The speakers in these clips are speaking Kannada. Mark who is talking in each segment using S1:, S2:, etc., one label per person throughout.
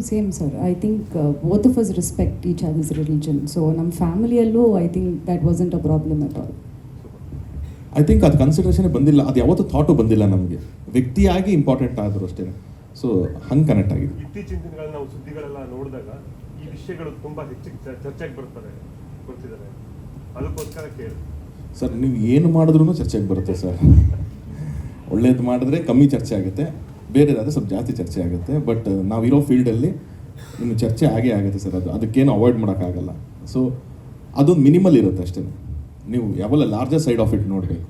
S1: Same same sir I think both of us respect each others religion so ನಮ್ಮ ಫ್ಯಾಮಿಲಿಯಲ್ಲೂ I think that wasn't a problem at all
S2: I think ಅದು ಕನ್ಸಿಡರೇಷನ್ ಬಂದಿಲ್ಲ. ಅದು ಯಾವತ್ತೂ ಥಾಟು ಬಂದಿಲ್ಲ ನಮಗೆ. ವ್ಯಕ್ತಿಯಾಗಿ ಇಂಪಾರ್ಟೆಂಟ್ ಆದರೂ ಅಷ್ಟೇ. ಸೊ ಹಂಗೆ ಕನೆಕ್ಟ್ ಆಗಿದೆ.
S3: ಇತ್ತೀಚಿನ ದಿನಗಳಲ್ಲಿ ನಾವು ಸುದ್ದಿಗಳೆಲ್ಲ ನೋಡಿದಾಗ ಈ ವಿಷಯಗಳು ತುಂಬ ಹೆಚ್ಚಿಗೆ ಚ- ಚರ್ಚೆಗೆ ಬರ್ತಾರೆ ಬರ್ತಿದ್ದಾರೆ ಅದಕ್ಕೋಸ್ಕರ ಕೇಳಿ.
S2: ಸರ್ ನೀವು ಏನು ಮಾಡಿದ್ರೂ ಚರ್ಚೆಗೆ ಬರುತ್ತೆ ಸರ್. ಒಳ್ಳೇದು ಮಾಡಿದ್ರೆ ಕಮ್ಮಿ ಚರ್ಚೆ ಆಗುತ್ತೆ. ಬೇರೆದಾದ್ರೆ ಸ್ವಲ್ಪ ಜಾಸ್ತಿ ಚರ್ಚೆ ಆಗುತ್ತೆ ಬಟ್ ನಾವಿರೋ ಫೀಲ್ಡಲ್ಲಿ ಇನ್ನು ಚರ್ಚೆ ಆಗೇ ಆಗುತ್ತೆ ಸರ್ ಅದು. ಅದಕ್ಕೇನು ಅವಾಯ್ಡ್ ಮಾಡೋಕ್ಕಾಗಲ್ಲ. ಸೊ ಅದೊಂದು ಮಿನಿಮಲ್ ಇರುತ್ತೆ ಅಷ್ಟೇ. ನೀವು ಯಾವಲ್ಲ ಲಾರ್ಜರ್ ಸೈಡ್ ಆಫ್ ಇಟ್ ನೋಡಬೇಕು.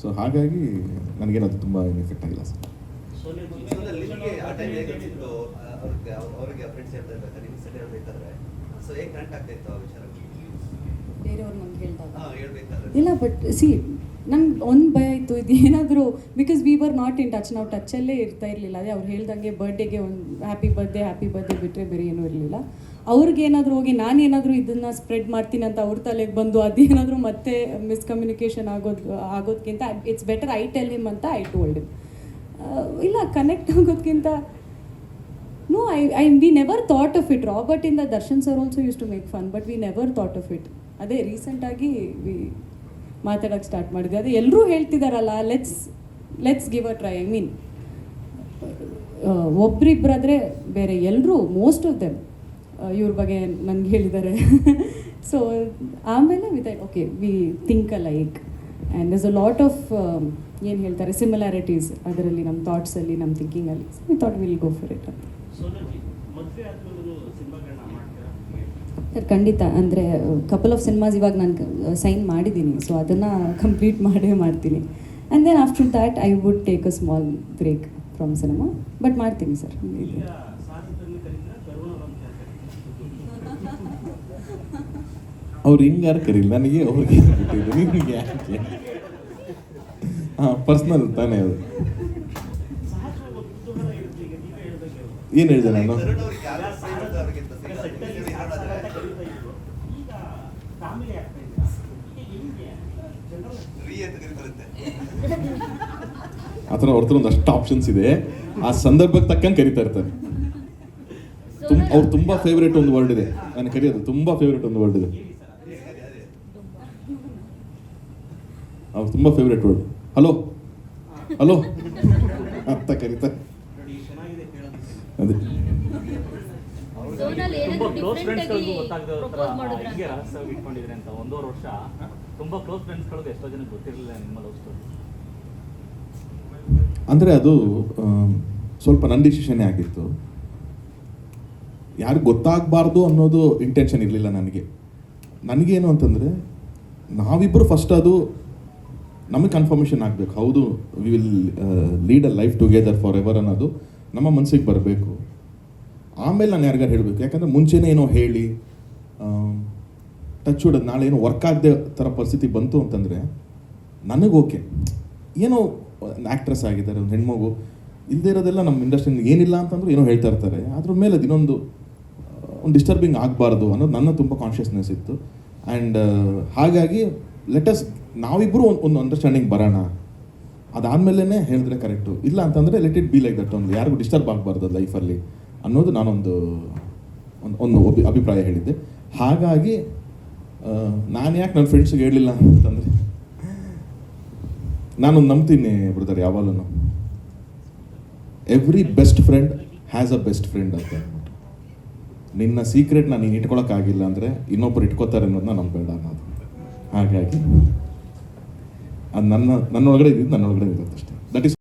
S2: ಸೊ ಹಾಗಾಗಿ ನನಗೇನದು ತುಂಬ ಎಫೆಕ್ಟ್ ಆಗಿಲ್ಲ ಸರ್.
S1: ಇಲ್ಲ ಬಟ್ ಸಿ ನಂಗೆ ಒಂದು ಭಯ ಇತ್ತು, ಇದು ಏನಾದರೂ because we were not in touch ನಾವು ಟಚ್ಚಲ್ಲೇ ಇರ್ತಾ ಇರಲಿಲ್ಲ. ಅದೇ ಅವ್ರು ಹೇಳ್ದಂಗೆ ಬರ್ಡೇಗೆ ಒಂದು ಹ್ಯಾಪಿ ಬರ್ಡೇ ಹ್ಯಾಪಿ ಬರ್ಡೇ ಬಿಟ್ಟರೆ ಬೇರೆ ಏನೂ ಇರಲಿಲ್ಲ. ಅವ್ರಿಗೇನಾದರೂ ಹೋಗಿ ನಾನೇನಾದರೂ ಇದನ್ನು ಸ್ಪ್ರೆಡ್ ಮಾಡ್ತೀನಿ ಅಂತ ಅವ್ರ ತಲೆಗೆ ಬಂದು ಅದೇನಾದರೂ ಮತ್ತೆ ಮಿಸ್ಕಮ್ಯುನಿಕೇಷನ್ ಆಗೋದು ಆಗೋದಕ್ಕಿಂತ it's better I tell him ಅಂತ ಐ ಟೋಲ್ಡ್ ಇಲ್ಲ connect ಆಗೋದಕ್ಕಿಂತ no I I we never thought of it Robert ಇಂದ Darshan sir also use to make fun but we never thought of it ಅದೇ ರೀಸೆಂಟಾಗಿ ವಿ ಮಾತಾಡೋಕ್ಕೆ ಸ್ಟಾರ್ಟ್ ಮಾಡಿದ್ವಿ. ಅದು ಎಲ್ಲರೂ ಹೇಳ್ತಿದಾರಲ್ಲ let's let's give a try I mean ಒಬ್ರಿಬ್ಬರಾದರೆ ಬೇರೆ ಎಲ್ಲರೂ ಮೋಸ್ಟ್ ಆಫ್ ದೆಮ್ ಇವ್ರ ಬಗ್ಗೆ ನನಗೆ ಹೇಳಿದ್ದಾರೆ ಸೊ ಆಮೇಲೆ with okay we think a like and is a lot of ಏನು ಹೇಳ್ತಾರೆ ಸಿಮಿಲಾರಿಟೀಸ್ ಅದರಲ್ಲಿ ನಮ್ಮ ಥಾಟ್ಸಲ್ಲಿ ನಮ್ಮ ಥಿಂಕಿಂಗಲ್ಲಿ we thought will go for it ಅಂತ. ಸರ್ ಖಂಡಿತ, ಅಂದರೆ ಕಪಲ್ ಆಫ್ ಸಿನಿಮಾಸ್ ಇವಾಗ ನಾನು ಸೈನ್ ಮಾಡಿದ್ದೀನಿ ಸೊ ಅದನ್ನು ಕಂಪ್ಲೀಟ್ ಮಾಡೇ ಮಾಡ್ತೀನಿ. And then after that I would take a small break from cinema but ಮಾಡ್ತೀನಿ ಸರ್
S2: ಅವ್ರು ಹಿಂಗಾರು ಕರೀಲಿ? ನನಗೆ ಅವ್ರಿಗೆ ಹಾಂ ಪರ್ಸ್ನಲ್ ತಾನೇ ಅದು. ಏನು ಹೇಳಿದೆ ನಾನು? ಆ ಥರ ಅವ್ರ ಹತ್ರ ಒಂದಷ್ಟು ಆಪ್ಷನ್ಸ್ ಇದೆ. ಆ ಸಂದರ್ಭಕ್ಕೆ ತಕ್ಕಂಗೆ ಕರಿತಾ ಇರ್ತಾರೆ. ತುಂಬ ಅವ್ರು ತುಂಬ ಫೇವ್ರೇಟ್ ಒಂದು ವರ್ಡ್ ಇದೆ. ನಾನು ಕರೆಯೋದು ತುಂಬ ಫೇವ್ರೇಟ್ ಒಂದು ವರ್ಡ್ ಇದೆ. ಅವ್ರು ತುಂಬ ಫೇವ್ರೇಟ್ ವರ್ಡ್ ಹಲೋ ಹಲೋ ಅಂತ
S4: ಕರಿತಾ
S2: ಅದೇ.
S5: ಕ್ಲೋಸ್ ಗೊತ್ತಾಗದೆ ಒಂದೂವರೆ ವರ್ಷ ತುಂಬಾ ಕ್ಲೋಸ್ ಎಷ್ಟೋ ಜನಕ್ಕೆ ಗೊತ್ತಿರಲಿಲ್ಲ ನಿಮ್ಮ ಲವ್ ಸ್ಟೋರಿ
S2: ಅಂದರೆ ಅದು ಸ್ವಲ್ಪ ನನ್ನ ಡಿಸಿಷನ್ನೇ ಆಗಿತ್ತು. ಯಾರು ಗೊತ್ತಾಗಬಾರ್ದು ಅನ್ನೋದು ಇಂಟೆನ್ಷನ್ ಇರಲಿಲ್ಲ ನನಗೆ. ನನಗೇನು ಅಂತಂದರೆ ನಾವಿಬ್ಬರು ಫಸ್ಟ್ ಅದು ನಮಗೆ ಕನ್ಫರ್ಮೇಷನ್ ಆಗಬೇಕು. ಹೌದು we will lead a life together forever ಅನ್ನೋದು ನಮ್ಮ ಮನಸ್ಸಿಗೆ ಬರಬೇಕು. ಆಮೇಲೆ ನಾನು ಯಾರಿಗಾರು ಹೇಳಬೇಕು. ಯಾಕಂದರೆ ಮುಂಚೆನೇ ಏನೋ ಹೇಳಿ ಟಚ್ ನಾಳೆ ಏನೋ ವರ್ಕ್ ಆಗದೆ ಥರ ಪರಿಸ್ಥಿತಿ ಬಂತು ಅಂತಂದರೆ ನನಗೆ ಓಕೆ ಏನೋ ಆ್ಯಕ್ಟ್ರೆಸ್ ಆಗಿದ್ದಾರೆ, ಒಂದು ಹೆಣ್ಮಗು. ಇಲ್ಲದೇ ಇರೋದೆಲ್ಲ ನಮ್ಮ ಇಂಡಸ್ಟ್ರಿಯಲ್ಲಿ ಏನಿಲ್ಲ ಅಂತಂದ್ರೆ ಏನೋ ಹೇಳ್ತಾ ಇರ್ತಾರೆ. ಅದ್ರ ಮೇಲೆ ಅದು ಇನ್ನೊಂದು ಒಂದು ಡಿಸ್ಟರ್ಬಿಂಗ್ ಆಗಬಾರ್ದು ಅನ್ನೋದು ನನ್ನ ತುಂಬ ಕಾನ್ಷಿಯಸ್ನೆಸ್ ಇತ್ತು. ಆ್ಯಂಡ್ ಹಾಗಾಗಿ ಲೆಟಸ್ ನಾವಿಬ್ಬರು ಒಂದು ಒಂದು ಅಂಡರ್ಸ್ಟ್ಯಾಂಡಿಂಗ್ ಬರೋಣ. ಅದಾದಮೇಲೆ ಹೇಳಿದ್ರೆ ಕರೆಕ್ಟು ಇಲ್ಲ ಅಂತಂದರೆ let it be like that ಒಂದು ಯಾರಿಗೂ ಡಿಸ್ಟರ್ಬ್ ಆಗಬಾರ್ದು ಲೈಫಲ್ಲಿ ಅನ್ನೋದು ನಾನೊಂದು, ಒಂದು ಒಂದು ಅಭಿ, ಅಭಿಪ್ರಾಯ ಹೇಳಿದ್ದೆ. ಹಾಗಾಗಿ ನಾನು ಯಾಕೆ ನನ್ನ ಫ್ರೆಂಡ್ಸಿಗೆ ಹೇಳಲಿಲ್ಲ ಅಂತಂದರೆ? ನಾನು ನಂಬ್ತೀನಿ ಬ್ರದರ್ ಯಾವಾಗಲೂ every best friend has a best friend ಅಂತ ಅಂದ್ಬಿಟ್ಟು ನಿನ್ನ ಸೀಕ್ರೆಟ್ನ ನೀನು ಇಟ್ಕೊಳಕ್ಕಾಗಿಲ್ಲ ಅಂದರೆ ಇನ್ನೊಬ್ಬರು ಇಟ್ಕೋತಾರೆ ಅನ್ನೋದನ್ನ ನಂಬೇಡ ಅನ್ನೋದು. ಹಾಗಾಗಿ, ಅದು ನನ್ನ ನನ್ನೊಳಗಡೆ ಇದ್ದಿದ್ದು ನನ್ನೊಳಗಡೆ ಇರುತ್ತೆ ಅಷ್ಟೇ. That is